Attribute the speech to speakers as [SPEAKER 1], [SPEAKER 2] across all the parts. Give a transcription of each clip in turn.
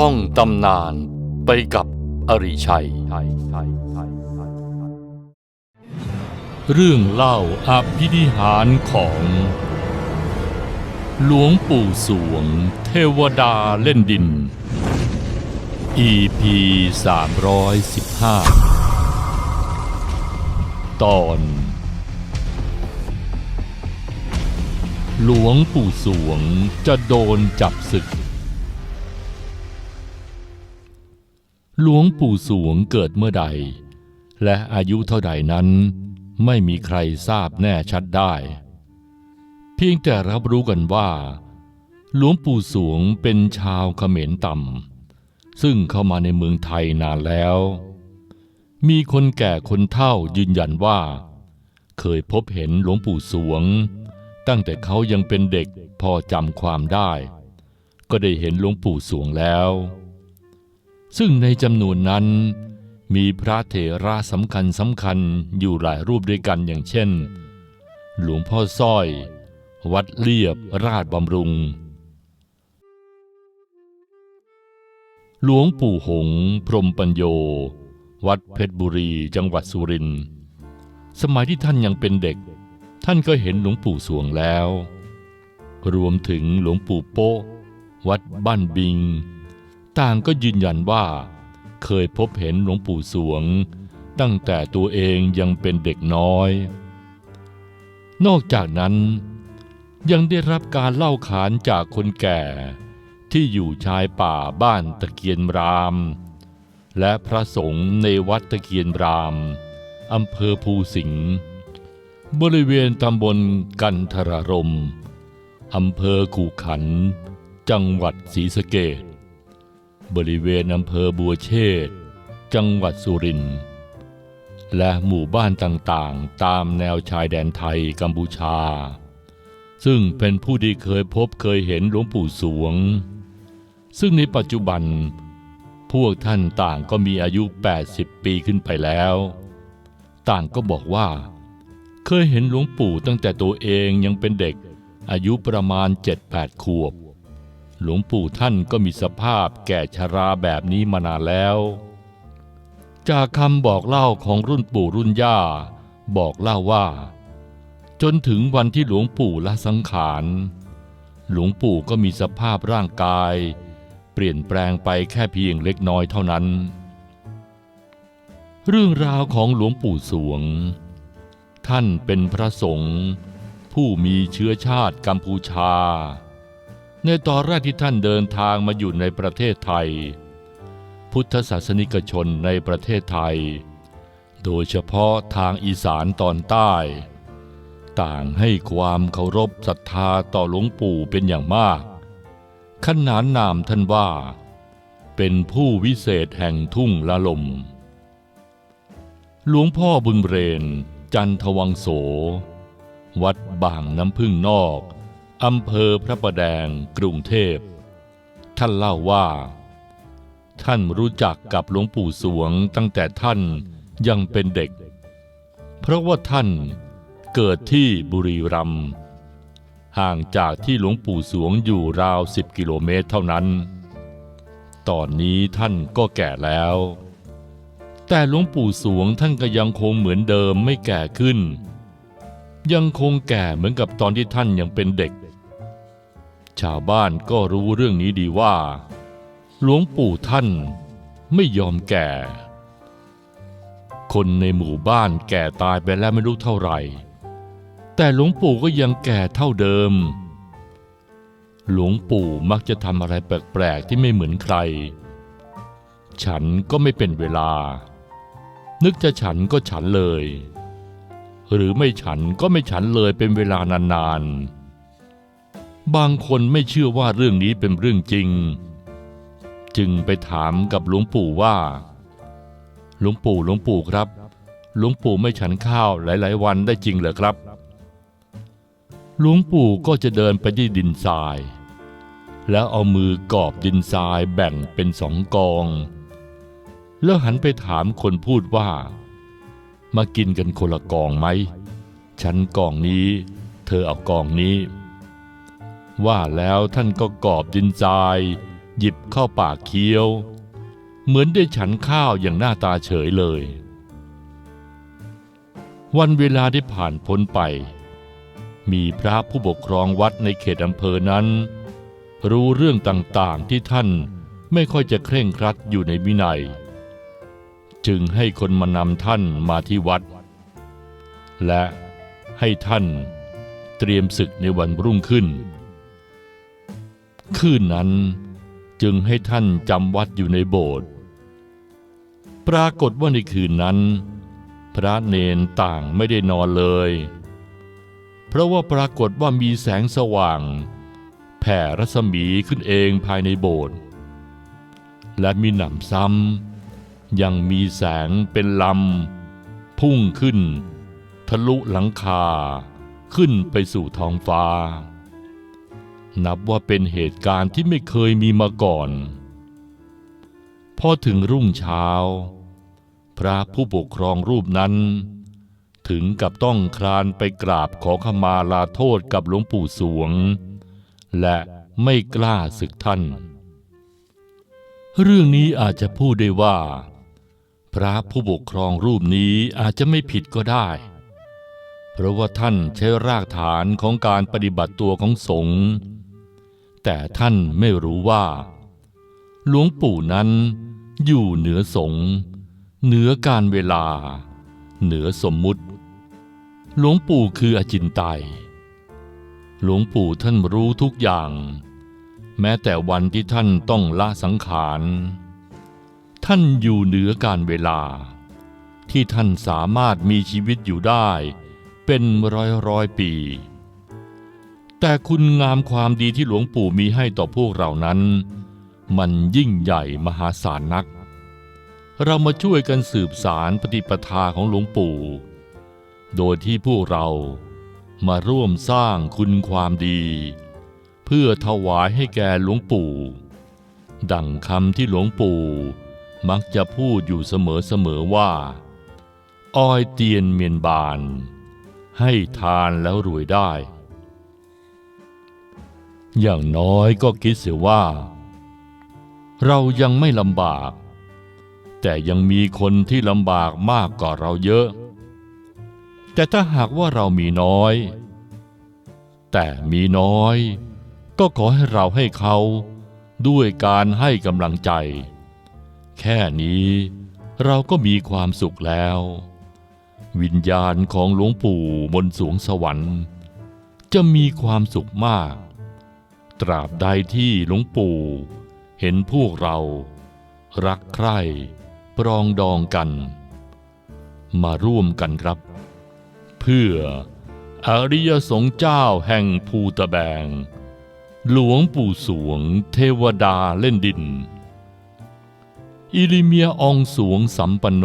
[SPEAKER 1] ท่องตำนานไปกับอริชัย เรื่องเล่าอภินิหารของ หลวงปู่สวง เทวดาเล่นดิน EP 315 ตอน หลวงปู่สวงจะโดนจับศึก หลวงปู่สวงเกิดเมื่อใด และอายุเท่าใดนั้น ไม่มีใครทราบแน่ชัดได้ เพียงแต่รับรู้กันว่า หลวงปู่สวงเป็นชาวเขมรต่ำซึ่งเข้ามาในเมืองไทยนานแล้ว มีคนแก่คนเฒ่ายืนยันว่า เคยพบเห็นหลวงปู่สวง ตั้งแต่เขายังเป็นเด็กพอจำความได้ ก็ได้เห็นหลวงปู่สวงแล้ว ซึ่งในจำนวนนั้น มีพระเถระสำคัญสำคัญอยู่หลายรูปด้วยกันอย่างเช่น หลวงพ่อสร้อย วัดเลียบราชบำรุง หลวงปู่หง พรมปัญโย วัดเพชรบุรีจังหวัดสุรินทร์สมัยที่ท่านยังเป็นเด็ก ท่านก็เห็นหลวงปู่สวงแล้ว รวมถึงหลวงปู่โป๊วัดบ้านบิง ต่างก็ยืนยันว่า เคยพบเห็นหลวงปู่สวง ตั้งแต่ตัวเองยังเป็นเด็กน้อย นอกจากนั้นยังได้รับการเล่าขานจากคนแก่ที่อยู่ชายป่าบ้านตะเคียนราม และพระสงฆ์ในวัดตะเคียนรามอำเภอภูสิงห์บริเวณตำบลกันทรารมอำเภอขู่ขัน จังหวัดศรีสะเกษ บริเวณอำเภอบัวเชษจังหวัดสุรินทร์และหมู่บ้านต่างๆ ตามแนวชายแดนไทยกัมพูชา ซึ่งเป็นผู้ที่เคยพบเคยเห็นหลวงปู่สวง ซึ่งในปัจจุบัน พวกท่านต่างก็มีอายุ 80 ปีขึ้นไปแล้ว ต่างก็บอกว่า เคยเห็นหลวงปู่ตั้งแต่ตัวเองยังเป็นเด็กอายุประมาณ 7-8 ขวบ หลวงปู่ท่านก็มีสภาพแก่ชราแบบนี้มานานแล้ว จากคำบอกเล่าของรุ่นปู่รุ่นย่า บอกเล่าว่า จนถึงวันที่หลวงปู่ละสังขาร หลวงปู่ก็มีสภาพร่างกาย เปลี่ยนแปลงไปแค่เพียงเล็กน้อยเท่านั้น เรื่องราวของหลวงปู่สวง ท่านเป็นพระสงฆ์ผู้มีเชื้อชาติกัมพูชา ในตอนแรกที่ท่านเดินทางมาอยู่ในประเทศไทย พุทธศาสนิกชนในประเทศไทย โดยเฉพาะทางอีสานตอนใต้ ต่างให้ความเคารพศรัทธาต่อหลวงปู่เป็นอย่างมาก ขนานนามท่านว่า เป็นผู้วิเศษแห่งทุ่งละลม หลวงพ่อบุญเรน จันทวังโส วัดบางน้ำพึ่งนอก อำเภอพระประแดงกรุงเทพ ท่านเล่าว่า ท่านรู้จักกับหลวงปู่สวงตั้งแต่ท่านยังเป็นเด็ก เพราะว่าท่านเกิดที่บุรีรัมย์ห่างจากที่หลวงปู่สวงอยู่ราวสิบกิโลเมตรเท่านั้น ตอนนี้ท่านก็แก่แล้ว แต่หลวงปู่สวงท่านก็ยังคงเหมือนเดิมไม่แก่ขึ้น ยังคงแก่เหมือนกับตอนที่ท่านยังเป็นเด็ก ชาวบ้านก็รู้เรื่องนี้ดีว่า หลวงปู่ท่านไม่ยอมแก่ คนในหมู่บ้านแก่ตายไปแล้วไม่รู้เท่าไหร่ แต่หลวงปู่ก็ยังแก่เท่าเดิม หลวงปู่มักจะทำอะไรแปลกๆที่ไม่เหมือนใคร ฉันก็ไม่เป็นเวลา นึกจะฉันก็ฉันเลย หรือไม่ฉันก็ไม่ฉันเลยเป็นเวลานานๆ บางคนไม่เชื่อว่าเรื่องนี้เป็นเรื่องจริง จึงไปถามกับหลวงปู่ว่า หลวงปู่หลวงปู่ครับ หลวงปู่ไม่ฉันข้าวหลาย ๆ วันได้จริงเหรอครับ หลวงปู่ก็จะเดินไปที่ดินทราย แล้วเอามือกอบดินทรายแบ่งเป็นสองกอง แล้วหันไปถามคนพูดว่า มากินกันคนละกองไหม ฉันกองนี้ เธอเอากองนี้ ว่าแล้วท่านก็กอบดินทราย หยิบเข้าปากเคี้ยว เหมือนได้ฉันข้าวอย่างหน้าตาเฉยเลย วันเวลาได้ผ่านพ้นไป มีพระผู้ปกครองวัดในเขตอำเภอนั้น รู้เรื่องต่างๆที่ท่านไม่ค่อยจะเคร่งครัดอยู่ในวินัย จึงให้คนมานำท่านมาที่วัด และให้ท่านเตรียมศึกในวันรุ่งขึ้น คืนนั้นจึงให้ท่านจำวัดอยู่ในโบสถ์ปรากฏว่าในคืนนั้น พระเนนต่างไม่ได้นอนเลย เพราะว่าปรากฏว่ามีแสงสว่าง แผ่รัศมีขึ้นเองภายในโบสถ์และมีหนำซ้ำยังมีแสงเป็นลำ พุ่งขึ้น ทะลุหลังคาขึ้นไปสู่ท้องฟ้า นับว่าเป็นเหตุการณ์ที่ไม่เคยมีมาก่อน พอถึงรุ่งเช้า พระผู้ปกครองรูปนั้น ถึงกับต้องคลานไปกราบขอขมาลาโทษกับหลวงปู่สวง และไม่กล้าศึกท่าน เรื่องนี้อาจจะพูดได้ว่า พระผู้ปกครองรูปนี้อาจจะไม่ผิดก็ได้ เพราะว่าท่านใช้รากฐานของการปฏิบัติตัวของสงฆ์ แต่ท่านไม่รู้ว่า หลวงปู่นั้นอยู่เหนือสงฆ์เหนือการเวลา เหนือสมมุติ หลวงปู่คืออจินไตยหลวงปู่ท่านรู้ทุกอย่าง แม้แต่วันที่ท่านต้องละสังขาร ท่านอยู่เหนือการเวลา ที่ท่านสามารถมีชีวิตอยู่ได้ เป็นร้อยร้อยปี แต่คุณงามความดีที่หลวงปู่มีให้ต่อพวกเรานั้น มันยิ่งใหญ่มหาศาลนัก เรามาช่วยกันสืบสารปฏิปทาของหลวงปู่ โดยที่พวกเรามาร่วมสร้างคุณความดี เพื่อถวายให้แก่หลวงปู่ ดั่งคำที่หลวงปู่มักจะพูดอยู่เสมอๆว่า อ้อยเตียนเมียนบาน ให้ทานแล้วรวยได้ อย่างน้อยก็คิดเสียว่า เรายังไม่ลำบาก แต่ยังมีคนที่ลำบากมากกว่าเราเยอะ แต่ถ้าหากว่าเรามีน้อย แต่มีน้อย ก็ขอให้เราให้เขาด้วยการให้กำลังใจ แค่นี้เราก็มีความสุขแล้ว วิญญาณของหลวงปู่บนสวงสวรรค์ จะมีความสุขมาก ตราบใดที่หลวงปู่ เห็นพวกเรา รักใคร่ปรองดองกัน มาร่วมกันครับ เพื่ออริยสงฆ์เจ้าแห่งภูตะแบง หลวงปู่สวงเทวดาเล่นดิน อิริเมียองสวงสัมปโน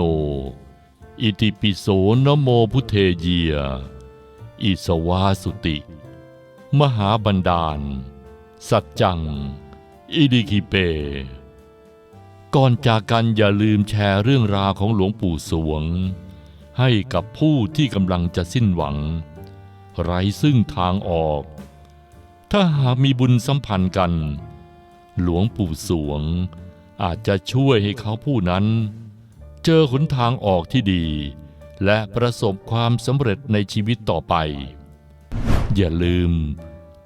[SPEAKER 1] อิติปิโสนโมพุเทเยีย อิสวาสุติ มหาบันดาล สัจจัง อิดิคิเป ก่อนจากกันอย่าลืมแชร์เรื่องราวของหลวงปู่สวง ให้กับผู้ที่กำลังจะสิ้นหวัง ไร้ซึ่งทางออก ถ้าหากมีบุญสัมพันธ์กัน หลวงปู่สวง อาจจะช่วยให้เขาผู้นั้น เจอหนทางออกที่ดี และประสบความสำเร็จในชีวิตต่อไป อย่าลืม